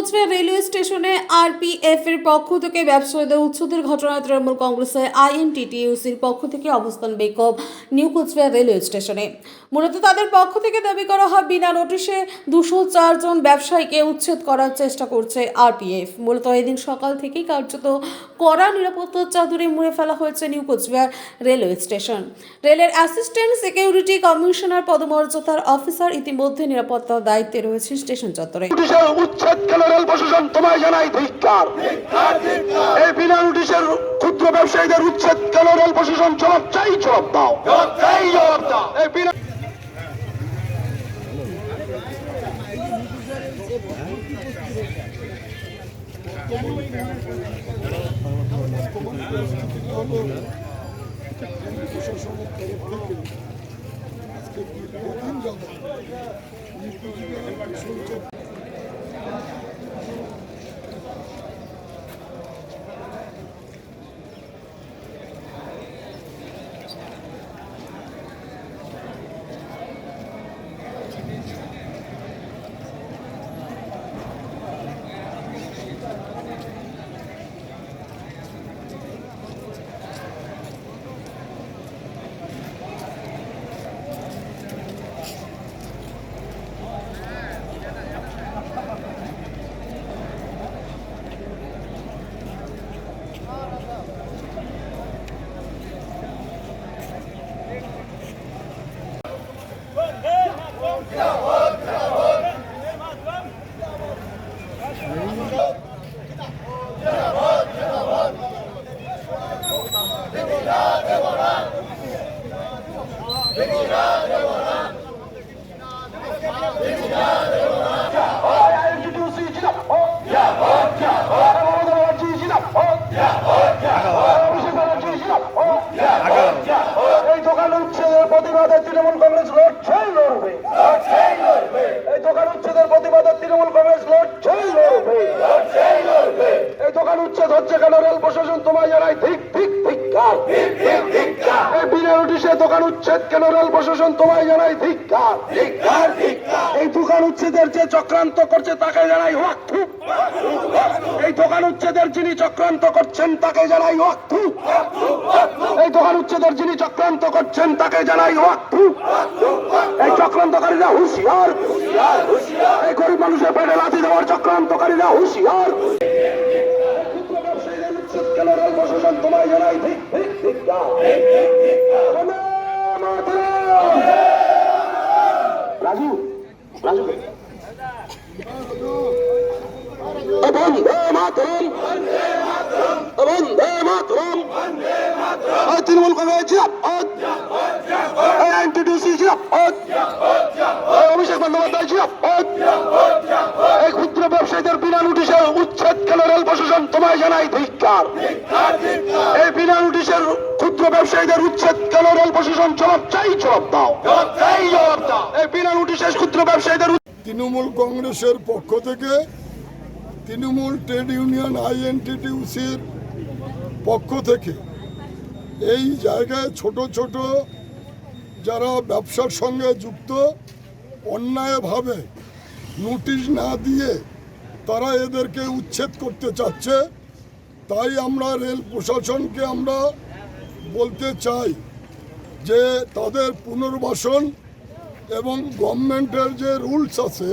Cooch Behar railway স্টেশনে RPF এর পক্ষ থেকে ব্যবসায়ীদের উচ্ছেদের ঘটনায় তৃণমূল কংগ্রেসের আইএনটিটিইউসির পক্ষ থেকে অবস্থান বিক্ষোভ নিউ কোচবিহার রেলওয়ে স্টেশনে। মূলত তাদের পক্ষ থেকে দাবি করা হয়, বিনা নোটিশে দুশো চারজন ব্যবসায়ীকে উচ্ছেদ করার চেষ্টা করছে আরপিএফ। মূলত এদিন সকাল থেকেই কার্যত কড়া নিরাপত্তার চাদরে মুড়ে ফেলা হয়েছে নিউ কোচবিহার রেলওয়ে স্টেশন। রেলের অ্যাসিস্ট্যান্ট সিকিউরিটি কমিশনার পদমর্যাদার অফিসার ইতিমধ্যে নিরাপত্তার দায়িত্বে রয়েছে স্টেশন চত্বরে। উচ্ছেদ কেন রেল প্রশাসন তোমায় জানাই ধিক্কার। এই বিনা নোটিশের ক্ষুদ্র ব্যবসায়ীদের উচ্ছেদ কেন রেল প্রশাসন? জবাব চাই জবাব দাও। জবাব দাও। এই বিনা INTTUC এই দোকান উচ্ছেদের প্রতিবাদে তৃণমূল কংগ্রেস লড়ছেই লড়বে এই দোকান উচ্ছেদের প্রতিবাদে তৃণমূল কংগ্রেস লড়ছেই লড়বে এই দোকান উচ্ছেদ হচ্ছে কেন? রেল প্রশাসন তোমায় জানাই ঠিক ঠিক নোটিশে দোকান উচ্ছেদ কেন রেল প্রশাসন তোমায় জানাই ধিক্কার এই দোকান উচ্ছেদের যে চক্রান্ত করছে তাকে জানাই এই দোকান উচ্ছেদের যিনি চক্রান্ত করছেন তাকে জানাই এই দোকান উচ্ছেদের যিনি চক্রান্ত করছেন তাকে জানাই এই চক্রান্তকারীরা হুঁশিয়ার এই গরিব মানুষের পেটে লাথি দেওয়ার চক্রান্তকারীরা হুঁশিয়ার ক্ষুদ্র ব্যবসায়ীদের উচ্ছেদ কেন রেল প্রশাসন তোমায় জানাই ঠিক ঠিক ধিক্কার। বন্দে মাতরম। রাজু রাজু ও বন্দে মাতরম বন্দে মাতরম তৃণমূল কংগ্রেস জিরাপদ এনটিডিসি জিরাপদ অভিষেক বন্দ্যোপাধ্যায় জিরাপদ এই ক্ষুদ্র ব্যবসায়ীদের উচ্ছেদ কেন রেল প্রশাসন তোমায় জানাই ধিক্কার। এই বিনা নোটিশের ক্ষুদ্র ব্যবসায়ীদের উচ্ছেদ কেন রেল প্রশাসন? জবাব চাই জবাব দাও। জবাব দাও। এই বিনা নোটিশের ক্ষুদ্র ব্যবসায়ীদের তৃণমূল কংগ্রেসের পক্ষ থেকে তৃণমূল ট্রেড ইউনিয়ন আইএনটিটিউসির পক্ষ থেকে এই জায়গায় ছোট ছোট যারা ব্যবসার সঙ্গে যুক্ত অন্যায়ভাবে নোটিশ না দিয়ে তারা এদেরকে উচ্ছেদ করতে চাচ্ছে, তাই আমরা রেল প্রশাসনকে আমরা বলতে চাই যে তাদের পুনর্বাসন এবং গভর্নমেন্টের যে রুলস আছে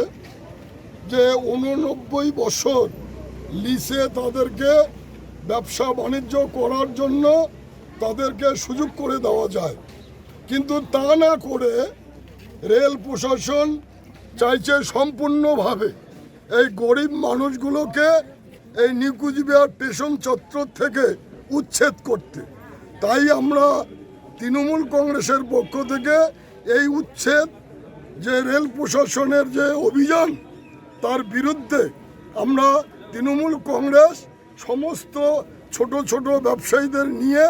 যে উননব্বই বছর লিসে তাদেরকে ব্যবসা বাণিজ্য করার জন্য তাদেরকে সুযোগ করে দেওয়া যায়। কিন্তু তা না করে রেল প্রশাসন চাইছে সম্পূর্ণভাবে এই গরিব মানুষগুলোকে এই নিকুচবিহার স্টেশন চত্বর থেকে উচ্ছেদ করতে। তাই আমরা তৃণমূল কংগ্রেসের পক্ষ থেকে এই উচ্ছেদ, যে রেল প্রশাসনের যে অভিযান, তার বিরুদ্ধে আমরা তৃণমূল কংগ্রেস সমস্ত ছোট ছোট ব্যবসায়ীদের নিয়ে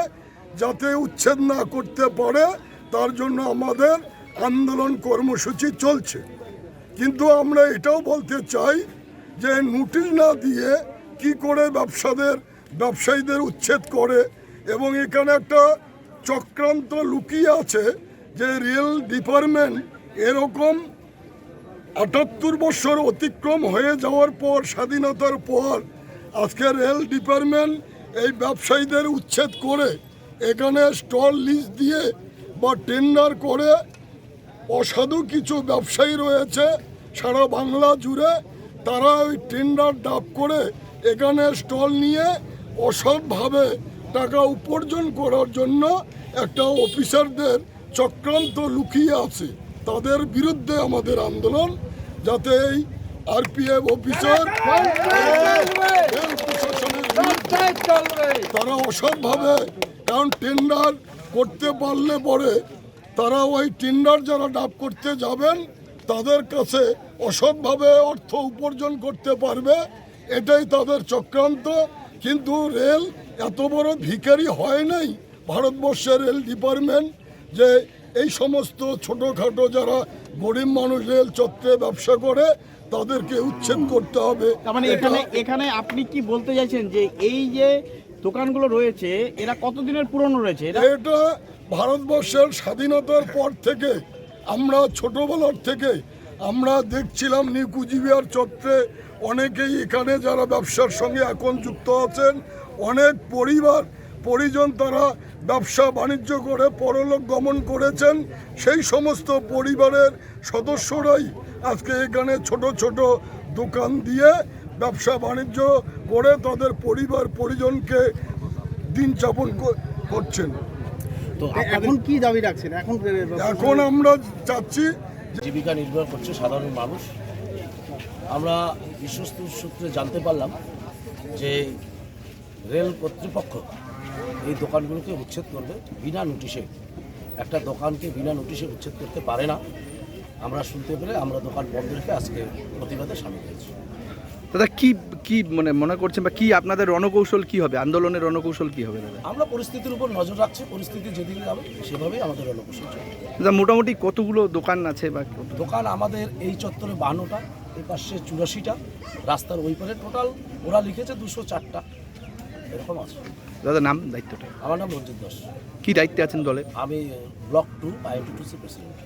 যাতে উচ্ছেদ না করতে পারে, তার জন্য আমাদের আন্দোলন কর্মসূচি চলছে। কিন্তু আমরা এটাও বলতে চাই যে নোটিশ না দিয়ে কি করে ব্যবসাদের, ব্যবসায়ীদের উচ্ছেদ করে এবং এখানে একটা চক্রান্ত লুকিয়ে আছে যে রেল ডিপার্টমেন্ট এরকম আটাত্তর বছর অতিক্রম হয়ে যাওয়ার পর, স্বাধীনতার পর আজকে রেল ডিপার্টমেন্ট এই ব্যবসায়ীদের উচ্ছেদ করে এখানে স্টল লিস্ট দিয়ে বা টেন্ডার করে অসাধু কিছু ব্যবসায়ী রয়েছে সারা বাংলা জুড়ে। তারা ওই টেন্ডার ডাব করে এখানে স্টল নিয়ে অসৎভাবে টাকা উপার্জন করার জন্য একটা অফিসারদের চক্রান্ত লুকিয়ে আছে। তাদের বিরুদ্ধে আমাদের আন্দোলন, যাতে এই আরপিএফ অফিসার তারা অসৎভাবে কারণ টেন্ডার করতে পারলে পরে তারা ওই টিন্ডার যারা ডাব করতে যাবেন তাদের কাছে অসৎভাবে অর্থ উপার্জন করতে পারবে এটাই তাদের চক্রান্ত। কিন্তু রেল এত বড় ভিখারি হয় নাই ভারতবর্ষের রেল ডিপার্টমেন্ট যে এই সমস্ত ছোটোখাটো যারা গরিব মানুষ রেল চত্বরে ব্যবসা করে তাদেরকে উচ্ছেদ করতে হবে। মানে এখানে এখানে আপনি কি বলতে চাইছেন যে এই যে দোকানগুলো রয়েছে, এরা কতদিনের পুরনো রয়েছে? এটা ভারতবর্ষের স্বাধীনতার পর থেকে, আমরা ছোটবেলার থেকে, আমরা দেখছিলাম নিউ চত্রে অনেকেই এখানে যারা ব্যবসার সঙ্গে এখন যুক্ত আছেন, অনেক পরিবার, পরিজন তারা ব্যবসা বাণিজ্য করে, পরলোক গমন করেছেন। সেই সমস্ত পরিবারের সদস্যরাই আজকে এখানে ছোট ছোট দোকান দিয়ে ব্যবসা বাণিজ্য করে তাদের পরিবার পরিজনকে দিন যাপন কর- করছেন। তো এখন কি দাবি রাখছেন? এখন এখন আমরা চাচ্ছি জীবিকা নির্ভর করছে সাধারণ মানুষ। আমরা বিশ্বস্ত সূত্রে জানতে পারলাম যে রেল কর্তৃপক্ষ এই দোকানগুলোকে উচ্ছেদ করবে বিনা নোটিশে। একটা দোকানকে বিনা নোটিশে উচ্ছেদ করতে পারে না। আমরা শুনতে পেরে আমরা দোকান বন্ধ রেখে আজকে প্রতিবাদে সামিল হয়েছি। দাদা কি কি মানে মনে করছেন বা কি আপনাদের রণকৌশল কি হবে? আন্দোলনের রণকৌশল কি হবে দাদা? আমরা পরিস্থিতির উপর নজর রাখছি পরিস্থিতি যেদিকে যাবে সেভাবেই আমাদের রণকৌশল চলবে। দাদা মোটামুটি কতগুলো দোকান আছে বা দোকান আমাদের এই চত্বরে বাহান্নটা এই পাশে চুরাশিটা রাস্তার ওই পারে টোটাল ওরা লিখেছে দুশো চারটা এরকম আছে। দাদা নাম দায়িত্বটা? আমার নাম রঞ্জিত দাস। কি দায়িত্বে আছেন দলে? আমি ব্লক টু আইএনটিটিসি প্রেসিডেন্ট।